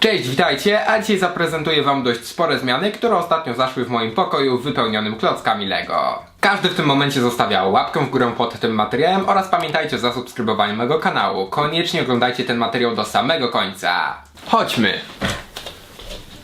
Cześć, witajcie, a dzisiaj zaprezentuję wam dość spore zmiany, które ostatnio zaszły w moim pokoju wypełnionym klockami Lego. Każdy w tym momencie zostawia łapkę w górę pod tym materiałem oraz pamiętajcie o zasubskrybowaniu mojego kanału. Koniecznie oglądajcie ten materiał do samego końca. Chodźmy!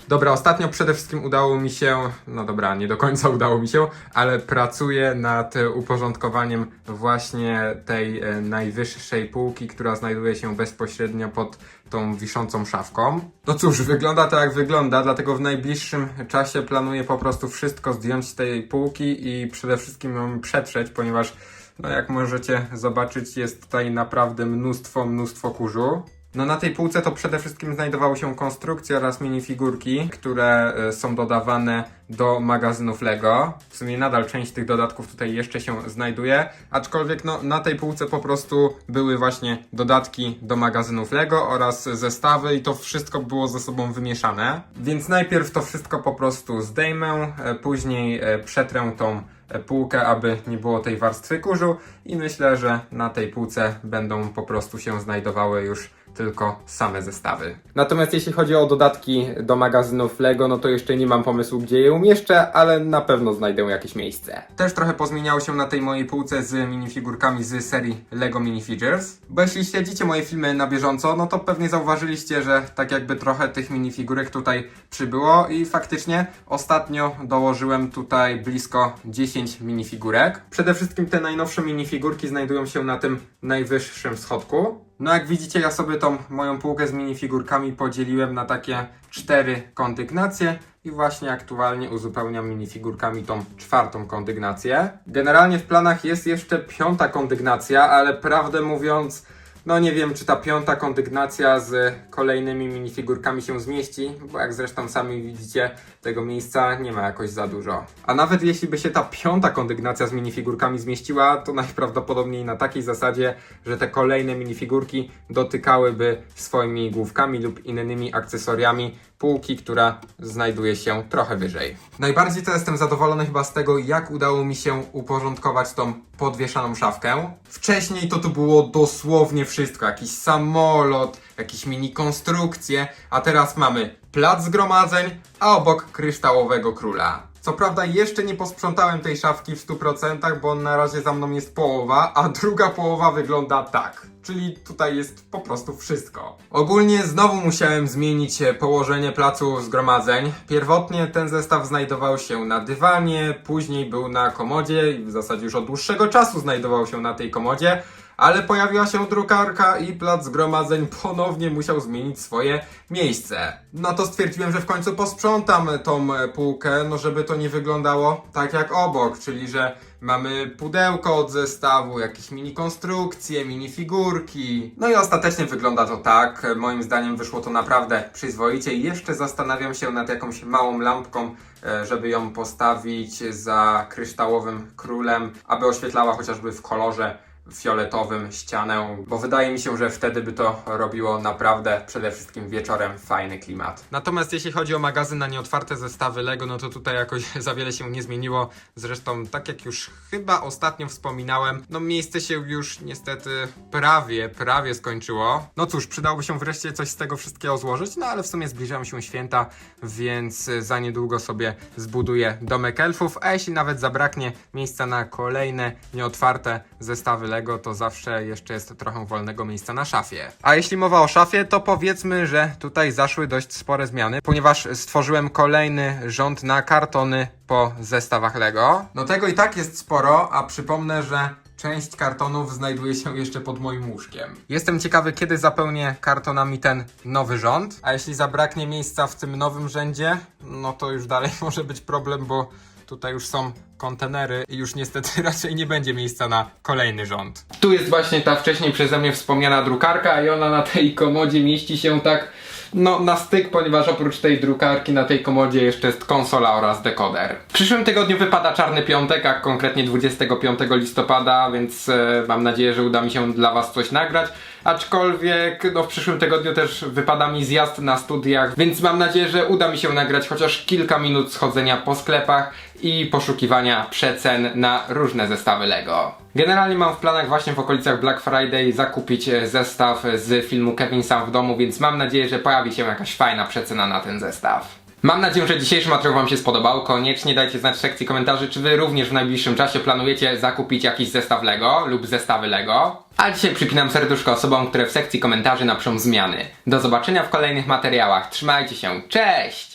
Dobra, ostatnio przede wszystkim udało mi się, no dobra, nie do końca udało mi się, ale pracuję nad uporządkowaniem właśnie tej e, najwyższej półki, która znajduje się bezpośrednio pod tą wiszącą szafką. No cóż, wygląda to jak wygląda, dlatego w najbliższym czasie planuję po prostu wszystko zdjąć z tej półki i przede wszystkim ją przetrzeć, ponieważ no jak możecie zobaczyć jest tutaj naprawdę mnóstwo, mnóstwo kurzu. No na tej półce to przede wszystkim znajdowały się konstrukcje oraz minifigurki, które e, są dodawane do magazynów Lego. W sumie nadal część tych dodatków tutaj jeszcze się znajduje, aczkolwiek no na tej półce po prostu były właśnie dodatki do magazynów Lego oraz zestawy i to wszystko było ze sobą wymieszane. Więc najpierw to wszystko po prostu zdejmę, e, później e, przetrę tą półkę, aby nie było tej warstwy kurzu i myślę, że na tej półce będą po prostu się znajdowały już tylko same zestawy. Natomiast jeśli chodzi o dodatki do magazynów Lego, no to jeszcze nie mam pomysłu, gdzie je umieszczę, ale na pewno znajdę jakieś miejsce. Też trochę pozmieniało się na tej mojej półce z minifigurkami z serii Lego Minifigures, bo jeśli śledzicie moje filmy na bieżąco, no to pewnie zauważyliście, że tak jakby trochę tych minifigurek tutaj przybyło i faktycznie ostatnio dołożyłem tutaj blisko 10 minifigurek. Przede wszystkim te najnowsze minifigurki znajdują się na tym najwyższym schodku. No jak widzicie, ja sobie tą moją półkę z minifigurkami podzieliłem na takie cztery kondygnacje i właśnie aktualnie uzupełniam minifigurkami tą czwartą kondygnację. Generalnie w planach jest jeszcze piąta kondygnacja, ale prawdę mówiąc, no nie wiem, czy ta piąta kondygnacja z kolejnymi minifigurkami się zmieści, bo jak zresztą sami widzicie, tego miejsca nie ma jakoś za dużo. A nawet jeśli by się ta piąta kondygnacja z minifigurkami zmieściła, to najprawdopodobniej na takiej zasadzie, że te kolejne minifigurki dotykałyby swoimi główkami lub innymi akcesoriami półki, która znajduje się trochę wyżej. Najbardziej to jestem zadowolony chyba z tego, jak udało mi się uporządkować tą podwieszaną szafkę. Wcześniej to tu było dosłownie wszystko, jakiś samolot, jakieś mini konstrukcje, a teraz mamy plac zgromadzeń, a obok kryształowego króla. Co prawda jeszcze nie posprzątałem tej szafki w 100%, bo na razie za mną jest połowa, a druga połowa wygląda tak. Czyli tutaj jest po prostu wszystko. Ogólnie znowu musiałem zmienić e, położenie placu zgromadzeń. Pierwotnie ten zestaw znajdował się na dywanie, później był na komodzie i w zasadzie już od dłuższego czasu znajdował się na tej komodzie. Ale pojawiła się drukarka i plac zgromadzeń ponownie musiał zmienić swoje miejsce. No to stwierdziłem, że w końcu posprzątam tą półkę, no żeby to nie wyglądało tak jak obok, czyli że mamy pudełko od zestawu, jakieś mini konstrukcje, mini figurki. No i ostatecznie wygląda to tak. Moim zdaniem wyszło to naprawdę przyzwoicie jeszcze zastanawiam się nad jakąś małą lampką, e, żeby ją postawić za kryształowym królem, aby oświetlała chociażby w kolorze fioletowym ścianę, bo wydaje mi się, że wtedy by to robiło naprawdę przede wszystkim wieczorem fajny klimat. Natomiast jeśli chodzi o magazyn na nieotwarte zestawy Lego, no to tutaj jakoś za wiele się nie zmieniło. Zresztą, tak jak już chyba ostatnio wspominałem, no miejsce się już niestety prawie, prawie skończyło. No cóż, przydałoby się wreszcie coś z tego wszystkiego złożyć, no ale w sumie zbliżają się święta, więc za niedługo sobie zbuduję domek elfów, a jeśli nawet zabraknie miejsca na kolejne nieotwarte zestawy Lego, to zawsze jeszcze jest trochę wolnego miejsca na szafie. A jeśli mowa o szafie, to powiedzmy, że tutaj zaszły dość spore zmiany, ponieważ stworzyłem kolejny rząd na kartony po zestawach Lego. No tego i tak jest sporo, a przypomnę, że Część kartonów znajduje się jeszcze pod moim łóżkiem. Jestem ciekawy, kiedy zapełnię kartonami ten nowy rząd. A jeśli zabraknie miejsca w tym nowym rzędzie, no to już dalej może być problem, bo tutaj już są kontenery i już niestety raczej nie będzie miejsca na kolejny rząd. Tu jest właśnie ta wcześniej przeze mnie wspomniana drukarka i ona na tej komodzie mieści się tak no, na styk, ponieważ oprócz tej drukarki na tej komodzie jeszcze jest konsola oraz dekoder. W przyszłym tygodniu wypada Czarny Piątek, a konkretnie 25 listopada, więc e, mam nadzieję, że uda mi się dla Was coś nagrać. Aczkolwiek no, w przyszłym tygodniu też wypada mi zjazd na studiach, więc mam nadzieję, że uda mi się nagrać chociaż kilka minut schodzenia po sklepach i poszukiwania przecen na różne zestawy Lego. Generalnie mam w planach właśnie w okolicach Black Friday zakupić e, zestaw z filmu Kevin Sam w domu, więc mam nadzieję, że pojawi się jakaś fajna przecena na ten zestaw. Mam nadzieję, że dzisiejszy materiał Wam się spodobał. Koniecznie dajcie znać w sekcji komentarzy, czy Wy również w najbliższym czasie planujecie zakupić jakiś zestaw Lego lub zestawy Lego. A dzisiaj przypinam serduszko osobom, które w sekcji komentarzy napiszą zmiany. Do zobaczenia w kolejnych materiałach. Trzymajcie się. Cześć!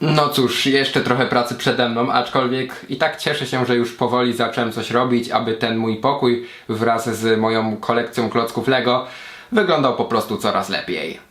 No cóż, jeszcze trochę pracy przede mną, aczkolwiek i tak cieszę się, że już powoli zacząłem coś robić, aby ten mój pokój wraz z moją kolekcją klocków Lego wyglądał po prostu coraz lepiej.